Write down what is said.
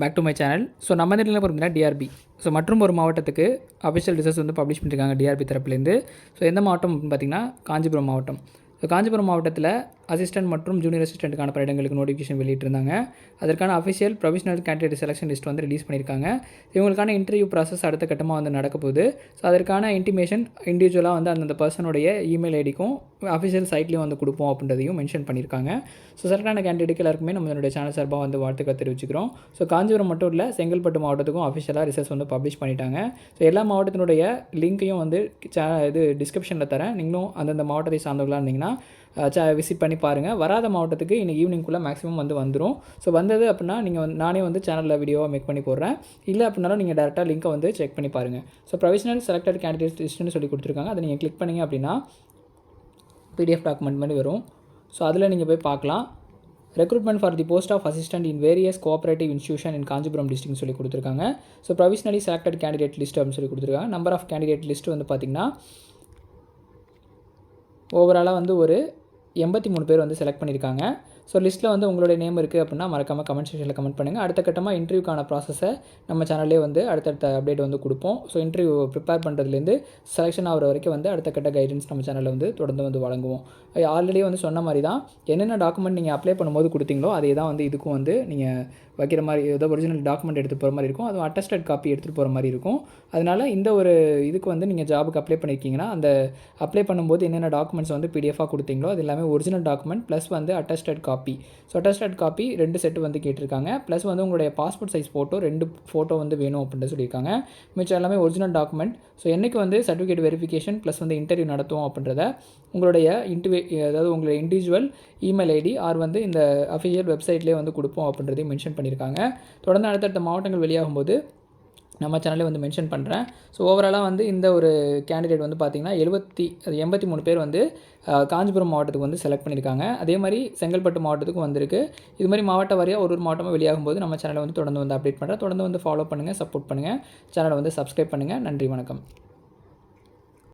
Back to my channel so நம்ம இதில் பார்த்தீங்கன்னா டிஆர்பி ஸோ மற்றும் ஒரு மாவட்டத்துக்கு அஃபிஷியல் ரிசல்ட்ஸ் வந்து பப்ளிஷ் பண்ணியிருக்காங்க டிஆர்பி தரப்புலேருந்து. ஸோ எந்த மாவட்டம் அப்படின்னு பார்த்தீங்கன்னா காஞ்சிபுரம் மாவட்டம். ஸோ காஞ்சிபுரம் மாவட்டத்தில் அசிஸ்டன்ட் மற்றும் ஜூனியர் அசிஸ்டண்ட்டுக்கான பணியிடங்களுக்கு நோட்டிஃபிகேஷன் வெளியிட்டிருந்தாங்க. அதற்கான official provisional candidate selection list வந்து ரிலீஸ் பண்ணியிருக்காங்க. இவங்களுக்கான இன்டர்வியூ ப்ராசஸ் அடுத்த கட்டமாக வந்து நடக்க போகுது. ஸோ அதற்கான இன்டிமேஷன் இண்டிவிஜுவலாக வந்து அந்தந்த பர்சனுடைய இமெயில் ஐடிக்கும் அஃபிஷியல் சைட்லேயும் வந்து கொடுப்போம் அப்படின்றதையும் மென்ஷன் பண்ணியிருக்காங்க. ஸோ செலக்டான கேண்டிடேட் எல்லாருக்குமே நம்மளுடைய சேனல் சார்பாக வந்து வாழ்த்துக்கள் தெரிவிச்சுக்கிறோம். ஸோ காஞ்சிபுரம் மட்டும் இல்லை செங்கல்பட்டு மாவட்டத்துக்கும் அஃபிஷியலாக ரிசல்ட்ஸ் வந்து பப்ளிஷ் பண்ணிட்டாங்க. ஸோ எல்லா மாவட்டத்தினுடைய லிங்க்கையும் வந்து சே இது டிஸ்கிரிப்ஷனில் தரேன். நீங்களும் அந்தந்த மாவட்டத்தை சார்ந்தவர்களாக இருந்தீங்கன்னா விசிட் பண்ணி பாருங்கள் வராத மாவட்டத்துக்கு இன்னைக்கு ஈவினிங்குள்ளே மேக்ஸிமம் வந்து வந்துடும் ஸோ வந்தது அப்படின்னா நீங்கள் வந்து நானே வந்து சேனலில் வீடியோவாக மேக் பண்ணி போடுறேன். இல்லை அப்படின்னாலும் நீங்கள் டேரெக்டாக லிங்க்கை வந்து செக் பண்ணி பாருங்கள் ஸோ ப்ரொவிஷனல் செலக்டட் கேண்டிடேட் லிஸ்ட்னு சொல்லி கொடுத்துருக்காங்க. அதை நீங்கள் கிளிக் பண்ணிங்க அப்படின்னா பிடிஎஃப் டாக்குமெண்ட் மாதிரி வரும். ஸோ அதில் நீங்கள் போய் பார்க்கலாம். Recruitment for the post of assistant in various cooperative institution in Kanchipuram district சொல்லி கொடுத்துருக்காங்க. So provisionally selected candidate list அப்படின்னு சொல்லி கொடுத்துருக்காங்க. நம்பர் ஆஃப் கேண்டிடேட் லிஸ்ட் வந்து பார்த்திங்கன்னா ஓவராலாக வந்து ஒரு எண்பத்தி மூணு பேர் வந்து செலக்ட் பண்ணியிருக்காங்க ஸோ லிஸ்ட்டில் வந்து உங்களுடைய நேம் இருக்குது அப்படின்னா மறக்காமல் கமெண்ட் செக்ஷனில் கமெண்ட் பண்ணுங்கள் அடுத்த கட்டமாக இன்டர்வியூக்கான ப்ராசஸை நம்ம சேனல்லே வந்து அடுத்தடுத்த அப்டேட் வந்து கொடுப்போம். ஸோ இன்டர்வியூ ப்ரிப்பேர் பண்ணுறதுலேருந்து செலெக்ஷன் ஆகிற வரைக்கும் வந்து அடுத்த கட்ட கைடன்ஸ் நம்ம சேனலில் வந்து தொடர்ந்து வந்து வழங்குவோம். ஆல்ரெடி வந்து சொன்ன மாதிரி தான் என்னென்ன டாக்குமெண்ட் நீங்கள் அப்ளை பண்ணும்போது கொடுத்தீங்களோ அதே தான் வந்து இதுக்கும் வந்து நீங்கள் வைக்கிற மாதிரி ஏதோ ஒரிஜினல் டாக்குமெண்ட் எடுத்து போகிற மாதிரி இருக்கும். அதுவும் அட்டஸ்டட் காப்பி எடுத்துகிட்டு போகிற மாதிரி இருக்கும். அதனால் இந்த ஒரு இதுக்கு வந்து நீங்கள் ஜாபுக்கு அப்ளை பண்ணியிருக்கீங்கன்னா அந்த அப்ளை பண்ணும்போது என்னென்ன டாக்குமெண்ட்ஸ் வந்து பிடிஎஃபாக கொடுத்தீங்களோ அது எல்லாமே ஒரிஜினல் டாக்குமெண்ட் ப்ளஸ் வந்து attested copy so attested copy ரெண்டு செட்டு வந்து கேட்டிருக்காங்க. ப்ளஸ் வந்து உங்களுடைய பாஸ்போர்ட் சைஸ் ஃபோட்டோ ரெண்டு ஃபோட்டோ வந்து வேணும் அப்படின்னு சொல்லியிருக்காங்க. மிச்சம் எல்லாமே ஒரிஜினல் டாக்குமெண்ட் ஸோ என்றைக்கு வந்து சர்டிஃபிகேட் வெரிஃபிகேஷன் ப்ளஸ் வந்து இன்டர்வியூ நடத்துவோம் அப்படின்றத உங்களுடைய இன்டிவி அதாவது உங்களுடைய இண்டிவிஜுவல் இமெயில் ஐடி ஆர் வந்து இந்த அஃபிஷியல் வெப்சைட்லேயே வந்து கொடுப்போம் அப்படின்றதையும் மென்ஷன் பண்ணியிருக்காங்க. தொடர்ந்து அடுத்தடுத்த மாவட்டங்கள் வெளியாகும்போது நம்ம சேனலே வந்து மென்ஷன் பண்ணுறேன் ஸோ ஓவராலாக வந்து இந்த ஒரு கேண்டிடேட் வந்து பார்த்திங்கன்னா எழுபத்தி எண்பத்தி மூணு பேர் வந்து காஞ்சிபுரம் மாவட்டத்துக்கு வந்து செலக்ட் பண்ணியிருக்காங்க. அதே மாதிரி செங்கல்பட்டு மாவட்டத்துக்கும் வந்திருக்கு. இது மாதிரி மாவட்ட வாரியாக ஒரு ஒரு மாவட்டமாக வெளியாகும் போது நம்ம சேனலை வந்து தொடர்ந்து வந்து அப்டேட் பண்ணுறேன் தொடர்ந்து வந்து ஃபாலோ பண்ணுங்கள் சப்போர்ட் பண்ணுங்கள் சேனலை வந்து சப்ஸ்கிரைப் பண்ணுங்கள் நன்றி வணக்கம்.